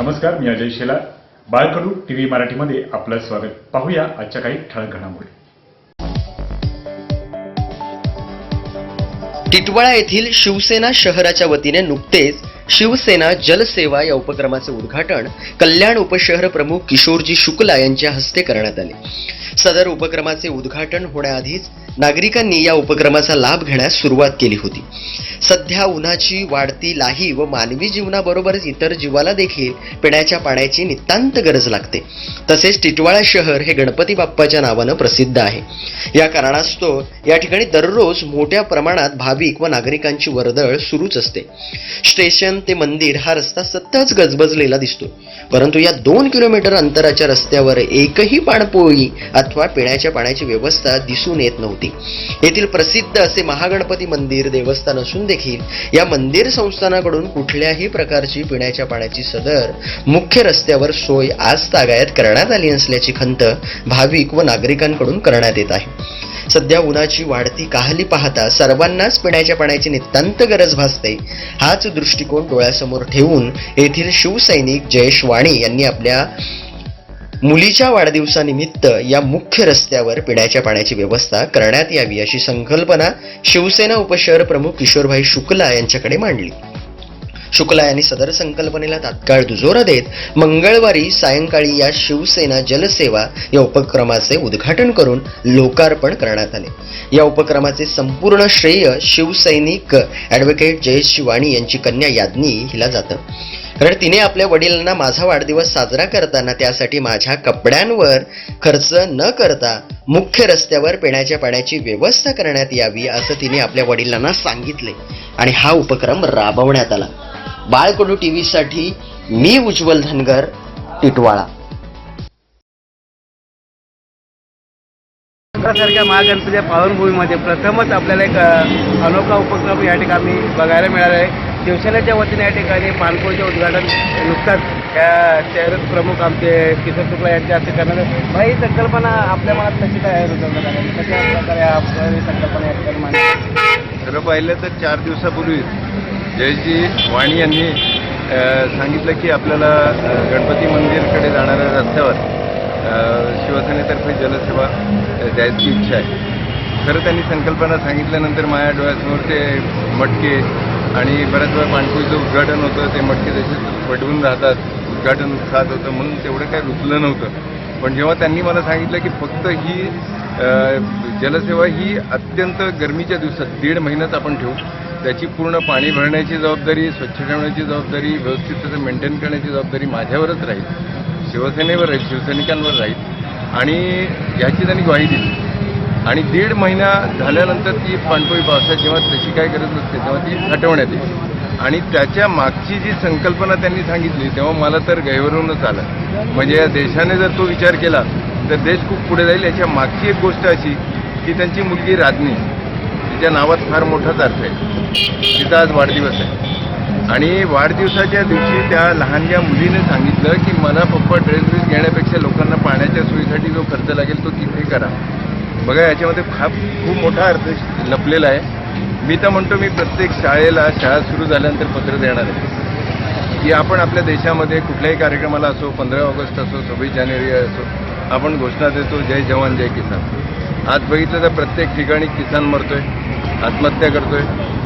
नमस्कार मी अजय शेलार. बाळकडू टीव्ही मराठीमध्ये आपलं स्वागत. पाहूया आजच्या काही ठळक घडामोडी. टिटवाळा येथील शिवसेना शहराच्या वतीने नुकतेच शिवसेना जलसेवा या उपक्रमाचे उद्घाटन कल्याण उपशहर प्रमुख किशोरजी शुक्ला यांच्या हस्ते करण्यात आले. सदर उपक्रमाचे उद्घाटन होण्याआधीच नागरिकांनी या उपक्रमाचा लाभ घेण्यास सुरुवात केली होती. सध्या उन्हाची वाढती लाही व मानवी जीवनाबरोबरच इतर जीवाला देखील पिण्याच्या पाण्याची नितांत गरज लागते. तसेच टिटवाळा शहर हे गणपती बाप्पाच्या नावानं प्रसिद्ध आहे. या कारणास्तव या ठिकाणी दररोज मोठ्या प्रमाणात भाविक व नागरिकांची वर्दळ सुरूच असते. स्टेशन ते मंदिर हा रस्ता सतत गजबजलेला दिसतो. परंतु या दोन किलोमीटर अंतराच्या रस्त्यावर एकही पाणपोळी अथवा पिण्याच्या पाण्याची व्यवस्था दिसून येत नव्हती. येथील प्रसिद्ध असे महागणपती मंदिर देवस्थान असून देखील या मंदिर संस्थानाकडून कुठल्याही प्रकारची पिण्याच्या पाण्याची सदर मुख्य रस्त्यावर सोय आज तागायत करण्यात आली नसल्याची खंत भाविक व नागरिकांकडून करण्यात येत आहे. सध्या उन्हाची वाढती काहली पाहता सर्वांनाच पिण्याच्या पाण्याची नितांत गरज भासते हाच दृष्टिकोन डोळ्यासमोर ठेवून येथील शिवसैनिक जयेश वाणी यांनी आपल्या मुलीच्या वाढदिवसानिमित्त या मुख्य रस्त्यावर पिण्याच्या पाण्याची व्यवस्था करण्यात यावी अशी संकल्पना शिवसेना उपशहर प्रमुख किशोरभाई शुक्ला यांच्याकडे मांडली. शुक्ला यांनी सदर संकल्पनेला तात्काळ दुजोरा देत मंगळवारी सायंकाळी या शिवसेना जलसेवा या उपक्रमाचे उद्घाटन करून लोकार्पण करण्यात आले. या उपक्रमाचे संपूर्ण श्रेय शिवसैनिक ॲडव्होकेट जयेश शिवाणी यांची कन्या याज्ञी हिला जातं. कारण तिने आपल्या वडिलांना माझा वाढदिवस साजरा करताना त्यासाठी माझ्या कपड्यांवर खर्च न करता मुख्य रस्त्यावर पिण्याच्या पाण्याची व्यवस्था करण्यात यावी असं तिने आपल्या वडिलांना सांगितले. आणि हा उपक्रम राबवण्यात आला. बाळकडू टी व्हीसाठी मी उज्ज्वल धनगर टिटवाळा. सारख्या महागणपतीच्या पावनभूमीमध्ये प्रथमच आपल्याला एक अनोखा उपक्रम या ठिकाणी बघायला मिळाला आहे. शिवसेनेच्या वतीने या ठिकाणी पाणपोळीचे उद्घाटन नुकताच त्या शहरात प्रमुख आमचे किशोर शुक्ला यांच्या हस्ते करणार आले. भाई ही संकल्पना आपल्या मनात कशी काय आहे? रुजवण्यात कशा प्रकारे आपण ही संकल्पना या ठिकाणी मांडली? खरं पाहिलं तर चार दिवसापूर्वी जयजी वाणी यांनी सांगितलं की आपल्याला गणपती मंदिरकडे जाणाऱ्या रस्त्यावर शिवसेनेतर्फे जलसेवा द्यायची इच्छा आहे. खरं त्यांनी संकल्पना सांगितल्यानंतर माझ्या डोळ्यासमोर ते मटके आणि बऱ्याच वेळा पाणपुरीचं उद्घाटन होतं ते मटके त्याचे पटवून राहतात उद्घाटन खात होतं म्हणून तेवढं काही रुचलं नव्हतं. पण जेव्हा त्यांनी मला सांगितलं की फक्त ही जलसेवा ही अत्यंत गरमीच्या दिवसात दीड महिन्यात आपण ठेवू त्याची पूर्ण पाणी भरण्याची जबाबदारी स्वच्छ ठेवण्याची जबाबदारी व्यवस्थित त्याचं मेंटेन करण्याची जबाबदारी माझ्यावरच राहील. शिवसेनेवर राहील शिवसैनिकांवर राहील. आणि याची त्यांनी ग्वाही दिली. आणि दीड महिना झाल्यानंतर ती पाणपोळी पावसात जेव्हा तशी काय गरज नसते तेव्हा ती हटवण्यात येईल. आणि त्याच्या मागची जी संकल्पना त्यांनी सांगितली तेव्हा मला तर गैरवरूनच आलं. म्हणजे या देशाने जर तो विचार केला तर देश खूप पुढे जाईल. याच्या मागची एक गोष्ट अशी की त्यांची मुलगी राजनी तिच्या नावात फार मोठाच अर्थ आहे. तिचा आज वाढदिवस आहे. आणि वाढदिवसाच्या दिवशी त्या लहानग्या मुलीने सांगितलं की मला पप्पा ड्रेस ड्रेस घेण्यापेक्षा लोकांना पाण्याच्या सोयीसाठी जो खर्च लागेल तो तिथे करा. बघा याच्यामध्ये हा खूप मोठा अर्थ लपलेला आहे. मी तर म्हणतो मी प्रत्येक शाळेला शाळा सुरू झाल्यानंतर पत्र देणार आहे. की आपण आपल्या देशामध्ये कुठल्याही कार्यक्रमाला असो पंधरा ऑगस्ट असो सव्वीस जानेवारी असो आपण घोषणा देतो जय जवान जय किसान. आज बघितलं तर प्रत्येक ठिकाणी किसान मरतोय आत्महत्या करतोय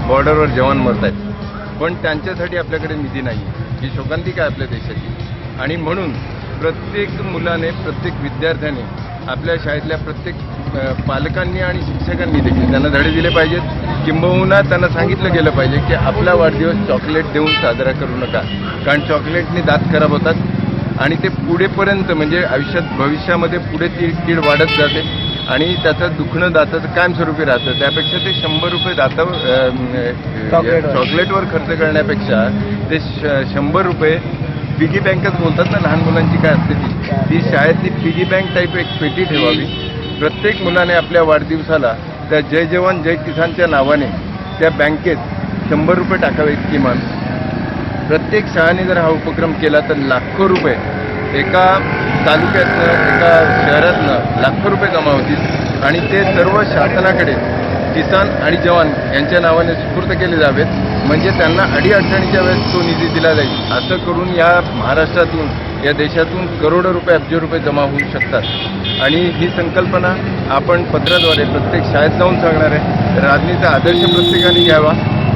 बॉर्डरवर जवान मरत आहेत पण त्यांच्यासाठी आपल्याकडे निधी नाही ही शोकांतिका आहे आपल्या देशाची? आणि म्हणून प्रत्येक मुलाने प्रत्येक विद्यार्थ्याने आपल्या शाळेतल्या प्रत्येक पालकांनी आणि शिक्षकांनी देखील त्यांना धडे दिले पाहिजेत. किंबहुना त्यांना सांगितलं गेलं पाहिजे की आपला वाढदिवस चॉकलेट देऊन साजरा करू नका. कारण चॉकलेटने दात खराब होतात आणि ते पुढेपर्यंत म्हणजे आयुष्यात भविष्यामध्ये पुढे ती कीड वाढत जाते आणि त्याचं दुखणं दाताचं कायमस्वरूपी राहतं. त्यापेक्षा ते शंभर रुपये अ, चॉकलेटवर. चॉकलेटवर खर्च करण्यापेक्षा ते श शंभर रुपये पिगी बँकच बोलतात ना लहान मुलांची काय असते ती? ती शाळेतली पिगी बँक टाईप एक पेटी ठेवावी. प्रत्येक मुलाने आपल्या वाढदिवसाला त्या जय जवान जय किसानच्या नावाने त्या बँकेत शंभर रुपये टाकावे किमान प्रत्येक शाळाने जर हा उपक्रम केला तर लाखो रुपये एका तालुक्यातनं एका शहरातनं लाखो रुपये जमा होतील. आणि ते सर्व शासनाकडे किसान आणि जवान यांच्या नावाने सुपूर्द केले जावेत. म्हणजे त्यांना अडीअडचणीच्या वेळेस तो निधी दिला जाईल. असं करून या महाराष्ट्रातून या देशातून करोडो रुपये अब्ज रुपये जमा होऊ शकतात. आणि ही संकल्पना आपण पत्राद्वारे प्रत्येक शाळेत जाऊन सांगणार आहे. राजनीचा आदर्श प्रत्येकाने घ्यावा.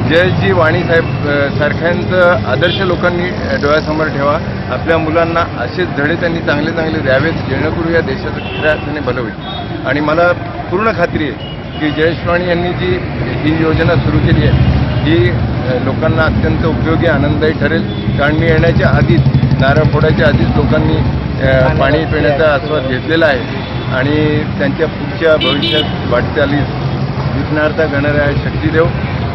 जयजी वाणी साहेब सारख्यांचं आदर्श लोकांनी डोळ्यासमोर ठेवा. आपल्या मुलांना असेच धडे त्यांनी चांगले चांगले द्यावेत जेणेकरून या देशाचं खऱ्या अर्थाने भलं होईल. आणि मला पूर्ण खात्री आहे की जयेश वाणी यांनी जी ही योजना सुरू केली आहे ही लोकांना अत्यंत उपयोगी आनंददायी ठरेल. कारण मी येण्याच्या आधीच नारळ फोडायच्या आधीच लोकांनी पाणी पिण्याचा आस्वाद घेतलेला आहे. आणि त्यांच्या पुढच्या भविष्यात वाटचालीस विघ्नार्थ घडणाऱ्या शक्ती देव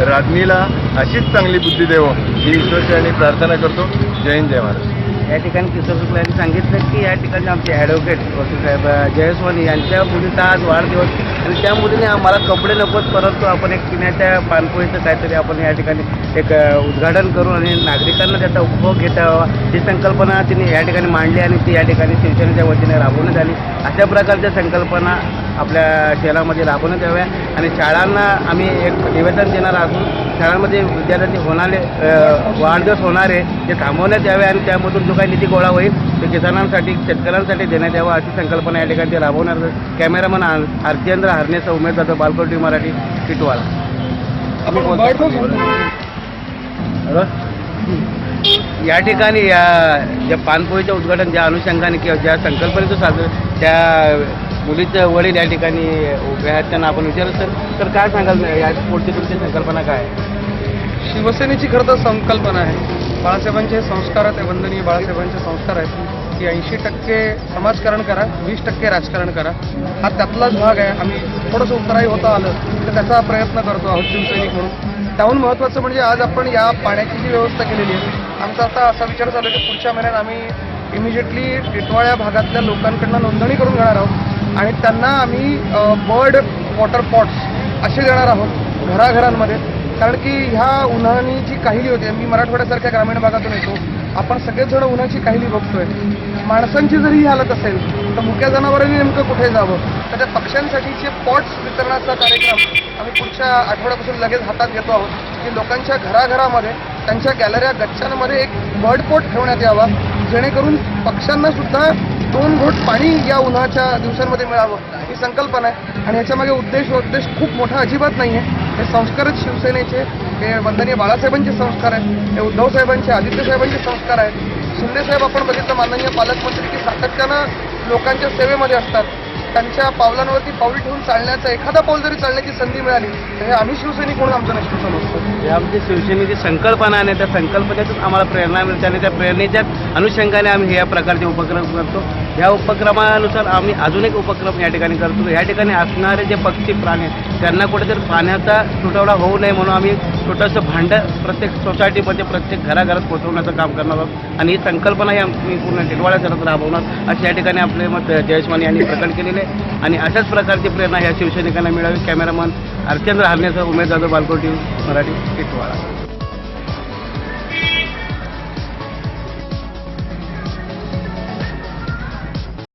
राजनीला अशीच चांगली बुद्धी देव ही ईश्वरचरणी प्रार्थना करतो. जय हिंद जय महाराष्ट्र. या ठिकाणी किशोर शुक्ला यांनी सांगितलं की या ठिकाणी आमचे ॲडव्होकेट वकील साहेब अ, जयस्वानी यांच्या मुलीचा आज वाढदिवस आणि त्यामुळे आम्हाला कपडे नकोच परंतु आपण एक पिण्याच्या पाणपोळीचं काहीतरी आपण या ठिकाणी एक उद्घाटन करून आणि नागरिकांना त्याचा उपभोग घेता हवा ही संकल्पना तिने या ठिकाणी मांडली आणि ती या ठिकाणी शिवसेनेच्या वतीने राबवण्यात आली. अशा प्रकारच्या संकल्पना आपल्या शहरामध्ये राबवण्यात याव्या आणि शाळांना आम्ही एक निवेदन देणार असून शाळांमध्ये विद्यार्थ्यांचे होणारे वाढदिवस होणारे ते थांबवण्यात यावे आणि त्यामधून जो काही निधी गोळा होईल ते किसानांसाठी शेतकऱ्यांसाठी देण्यात यावा अशी संकल्पना या ठिकाणी ते राबवणार. कॅमेरामन आर्चेंद्र हरनेचा उमेद जातो बालकोटी मराठी टिटवाळा या ठिकाणी या ज्या पानपोळीचं उद्घाटन ज्या अनुषंगाने किंवा ज्या संकल्पनेचं साजरं त्या मुलीचं वडील या ठिकाणी उभे आहेत त्यांना आपण विचारलं तर तर काय सांगाल? या पुढची तुमची संकल्पना काय आहे? शिवसेनेची खरं तर संकल्पना आहे. बाळासाहेबांचे संस्कार ते वंदनीय बाळासाहेबांचे संस्कार आहेत. की ऐंशी टक्के समाजकारण करा वीस टक्के राजकारण करा. हा त्यातलाच भाग आहे. आम्ही थोडंसं उत्तराही होता आलं तर त्याचा प्रयत्न करतो आहोत शिवसैनिक म्हणून. त्याहून महत्त्वाचं म्हणजे आज आपण या पाण्याची जी व्यवस्था केलेली आहे आमचा आता असा विचार चालू आहे की पुढच्या महिन्यात आम्ही इमिजिएटली टिटवाळ्या भागातल्या लोकांकडनं नोंदणी करून घेणार आहोत. आणि त्यांना आम्ही बर्ड वॉटर पॉट्स असे देणार आहोत घराघरांमध्ये. कारण की ह्या उन्हाळी जी काहिली होते मी मराठवाड्यासारख्या ग्रामीण भागातून येतो. आपण सगळेजण उन्हाची काहिली बघतोय. माणसांची जरी ही हालत असेल तर मुक्या जनावरांनी नेमकं कुठे जावं? तर त्या पक्ष्यांसाठीचे पॉट्स वितरणाचा कार्यक्रम आम्ही पुढच्या आठवड्यापासून लगेच हातात घेतो आहोत. की लोकांच्या घराघरामध्ये त्यांच्या गॅलऱ्या गच्च्यांमध्ये एक बर्ड पोट ठेवण्यात यावा जेणेकरून पक्ष्यांना सुद्धा दोन घोट पाणी या उन्हाच्या दिवसांमध्ये मिळावं ही संकल्पना आहे. आणि ह्याच्यामागे उद्देश उद्देश खूप मोठा अजिबात नाही आहे. हे संस्कारच शिवसेनेचे हे वंदनीय बाळासाहेबांचे संस्कार आहेत. हे उद्धव साहेबांचे आदित्य साहेबांचे संस्कार आहेत. शिंदेसाहेब आपण बघितलं माननीय पालकमंत्री की सातत्यानं लोकांच्या सेवेमध्ये असतात. त्यांच्या पावलांवरती पाऊल ठेवून चालण्याचं एखादा पाऊल जरी चालण्याची संधी मिळाली तर हे आम्ही शिवसैनिक म्हणून आमचं नशीब समजतो. हे आमची शिवसेनेची संकल्पना आहे त्या संकल्पनेतून आम्हाला प्रेरणा मिळते आणि त्या प्रेरणेच्या अनुषंगाने आम्ही या प्रकारचे उपक्रम करतो. या उपक्रमानुसार आम्ही अजून एक उपक्रम या ठिकाणी करतो. या ठिकाणी असणारे जे पक्षी प्राणी आहेत त्यांना कुठेतरी पाण्याचा तुटवडा होऊ नये म्हणून आम्ही छोटंसं भांडं प्रत्येक सोसायटीमध्ये प्रत्येक घराघरात पोहोचवण्याचं काम करणार आहोत. आणि ही संकल्पना ही आम्ही पूर्ण टिटवाळ्या करत राबवणार. अशी या ठिकाणी आपले मत जयस्वानी यांनी प्रकट केलेले आहे. आणि अशाच प्रकारची प्रेरणा ह्या शिवसैनिकांना मिळावी. कॅमेरामन अर्चंद्र हरण्याचा उमेद जाधव बालकोटी मराठी टिटवाळा